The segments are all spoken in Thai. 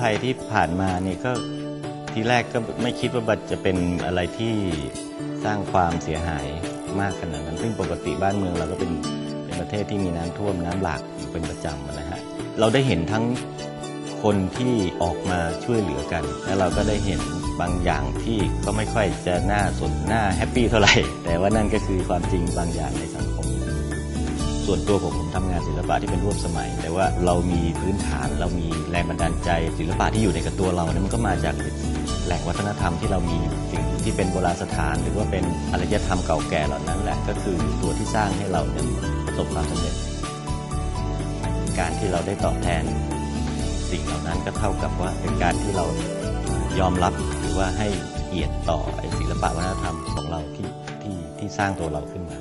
ภัยที่ผ่านมาเนี่ยก็ทีแรกก็ไม่คิดว่าบัดจะเป็นอะไรที่สร้างความเสียหายมากขนาดนั้น ซึ่งปกติบ้านเมืองเราก็เป็นเป็นประเทศที่มีน้ำท่วมน้ำหลากอยู่เป็นประจำนะฮะเราได้เห็นทั้งคนที่ออกมาช่วยเหลือกัน แล้วเราก็ได้เห็นบางอย่างที่ก็ไม่ค่อยจะน่าสนน่าแฮปปี้เท่าไหร่ แต่ว่านั่นก็คือความจริงบางอย่างในสังคม ส่วนตัวผมผมทำงานศิลปะที่เป็นร่วมสมัย แต่ว่าเรามีพื้นฐานเรามีแรงบันดาลใจ ศิลปะที่อยู่ในกับตัวเราเนี่ยมันก็มาจากแหล่งวัฒนธรรมที่เรามีสิ่งที่เป็นโบราณสถาน หรือว่าเป็นอารยธรรมเก่าแก่เหล่านั้นแหละก็คือตัวที่สร้างให้เราเนี่ยประสบความสำเร็จ การที่เราได้ตอบแทนสิ่งเหล่านั้นก็เท่ากับว่าเป็นการที่เรายอมรับหรือว่าให้เกียรติต่อศิลปะวัฒนธรรมของเราที่ที่ที่สร้างตัวเราขึ้นมา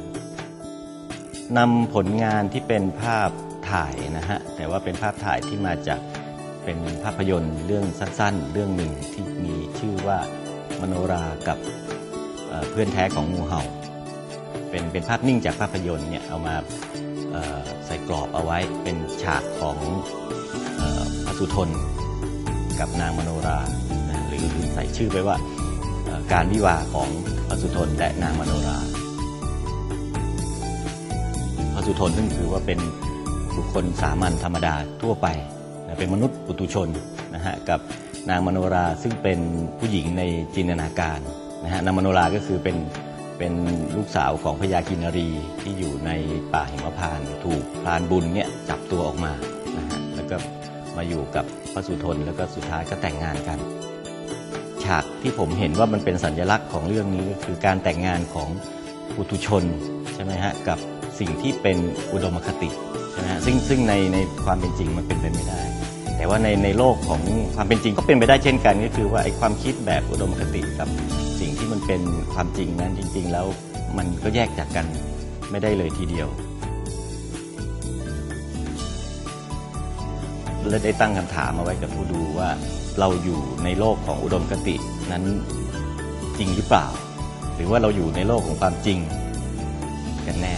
นำผลงานที่เป็นภาพถ่ายนะฮะแต่ว่าเป็นภาพถ่ายที่มาจากเป็นภาพยนตร์เรื่องสั้นๆ เรื่องหนึ่งที่มีชื่อว่ามโนรากับเเพื่อนแท้ของงูเห่า เป็นเป็นภาพนิ่งจากภาพยนตร์เนี่ยเอามาใส่กรอบเอาไว้เป็นฉากของอพระสุทนกับนางมโนราหรือใส่ชื่อไปว่าการวิวาของพระสุทนและนางมโนรา สุทนซึ่งถือว่าเป็นบุคคลสามัญธรรมดาทั่วไปเป็นมนุษย์ปุตุชนนะฮะกับนางมโนราซึ่งเป็นผู้หญิงในจินตนาการนะฮะนางมโนราก็คือเป็นเป็นลูกสาวของพญากินรีที่อยู่ในป่าหิมพานต์ถูกพรานบุญเนี่ยจับตัวออกมานะฮะแล้วก็มาอยู่กับพระสุทนแล้วก็สุดท้ายก็แต่งงานกัน ฉากที่ผมเห็นว่ามันเป็นสัญลักษณ์ของเรื่องนี้ก็คือการแต่งงานของปุถุชนใช่ไหมฮะกับ สิ่งที่เป็นอุดมคติใช่ไหมฮะซึ่งซึ่งในในความเป็นจริงมันเป็นไปไม่ได้ แต่ว่าในในโลกของความเป็นจริงก็เป็นไปได้เช่นกัน ก็คือว่าไอ้ความคิดแบบอุดมคติกับสิ่งที่มันเป็นความจริงนั้นจริง ๆ แล้วมันก็แยกจากกันไม่ได้เลยทีเดียวและได้ตั้งคำถามเอาไว้กับผู้ดูว่าเราอยู่ในโลกของอุดมคตินั้นจริงหรือเปล่า หรือว่าเราอยู่ในโลกของความจริงกันแน่